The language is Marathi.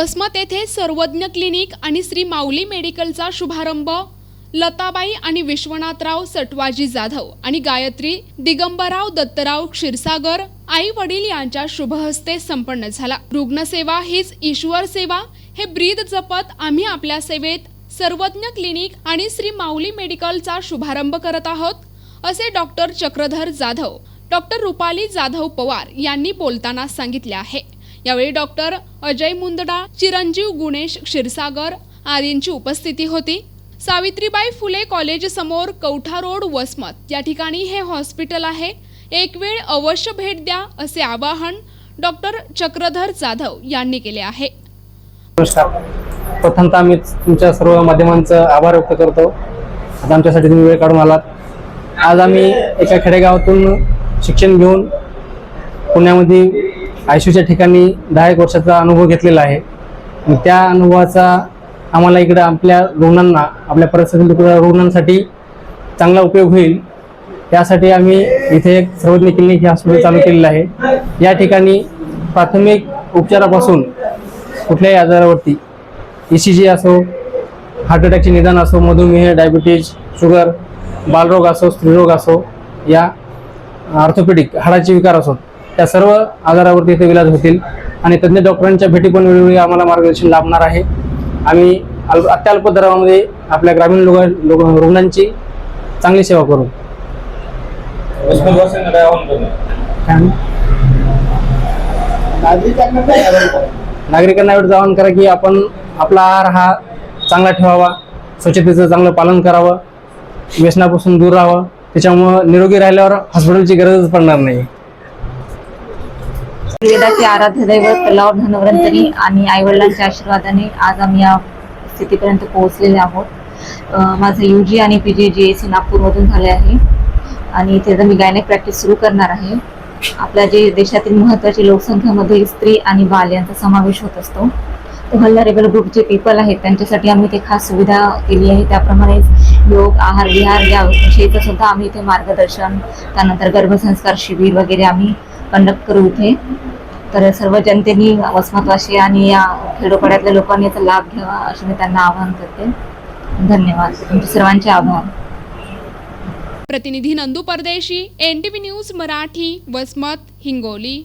वसमत येथे सर्वज्ञ क्लिनिक आणि श्री माऊली मेडिकलचा शुभारंभ. लताबाई आणि विश्वनाथराव सटवाजी जाधव आणि गायत्री दिगंबराव दत्तराव क्षीरसागर आई वडील यांच्या शुभहस्ते संपन्न झाला. रुग्णसेवा हीच ईश्वर सेवा. हे ब्रीद जपत आम्ही आपल्या सेवेत सर्वज्ञ क्लिनिक आणि श्री माऊली मेडिकलचा शुभारंभ करत आहोत असे डॉक्टर चक्रधर जाधव डॉक्टर रुपाली जाधव पवार यांनी बोलताना सांगितले आहे. यावेळी डॉक्टर अजय मुंदडा चिरंजीव गुणेश क्षीरसागर आदींची उपस्थिती होती. सावित्रीबाई फुले कॉलेज समोर कौठा रोड वसमत. या ठिकाणी हे हॉस्पिटल आहे. एक वेळ अवश्य भेट द्या असे आवाहन डॉक्टर चक्रधर जाधव यांनी केले आहे. नमस्कार प्रथमतः मी तुमच्या सर्व माध्यमांचं आभार व्यक्त करतो. आता आमच्यासाठी तुम्ही वेळ काढून आलात. आज आम्ही एका खेडेगावातून शिक्षण घेऊन पुण्यामध्ये आयशूच्या ठिकाणी दहा एक वर्षाचा अनुभव घेतलेला आहे. आणि त्या अनुभवाचा आम्हाला इकडं आपल्या रुग्णांना आपल्या परिसरातील रुग्णांसाठी चांगला उपयोग होईल. त्यासाठी आम्ही इथे एक सर्वज्ञ क्लिनिक हे हॉस्पिटल चालू केलेलं आहे. या ठिकाणी प्राथमिक उपचारापासून कुठल्याही आजारावरती ई सी जी असो हार्ट अटॅकचे निदान असो मधुमेह डायबिटीज शुगर बालरोग असो स्त्रीरोग असो या ऑर्थोपेडिक हाडाचे विकार असो त्या सर्व आजारावरती इथे इलाज होतील. आणि तज्ज्ञ डॉक्टरांच्या भेटी पण वेळोवेळी आम्हाला मार्गदर्शन लाभणार आहे. आम्ही अल्प अत्यल्प दरामध्ये आपल्या ग्रामीण लोक लोक रुग्णांची चांगली सेवा करू. नागरिकांना एवढं आवाहन करा की आपण आपला आहार हा चांगला ठेवावा स्वच्छतेचं चांगलं पालन करावं व्यसनापासून दूर राहावं. त्याच्यामुळं निरोगी राहिल्यावर हॉस्पिटलची गरजच पडणार नाही. वेदाचे आराध्य दैवत तलाव धनवंतरी आणि आईवडिलांच्या आशीर्वादाने आज आम्ही या स्थितीपर्यंत पोहोचलेले आहोत. माझं यू जी आणि P G G S C नागपूरमधून झाले आहे आणि इथे जर मी गायनिक प्रॅक्टिस सुरू करणार आहे. आपल्या जे देशातील महत्त्वाची लोकसंख्यामध्ये स्त्री आणि बाल यांचा समावेश होत असतो. तो हल्लारेबल ग्रुप जे पीपल आहेत त्यांच्यासाठी आम्ही ते खास सुविधा केली आहे. त्याप्रमाणेच योग आहार विहार या विषयीचं सुद्धा आम्ही इथे मार्गदर्शन त्यानंतर गर्भसंस्कार शिबिर वगैरे आम्ही कंडक्ट करू इथे तर सर्व जनतेनी वसमतवाशी आणि या खेडोपाड्यातल्या लोकांनी याचा लाभ घ्यावा असे मी त्यांना आवाहन करते. धन्यवाद. तुमचे सर्वांचे आभार. प्रतिनिधी नंदू परदेशी एन न्यूज मराठी वसमत हिंगोली.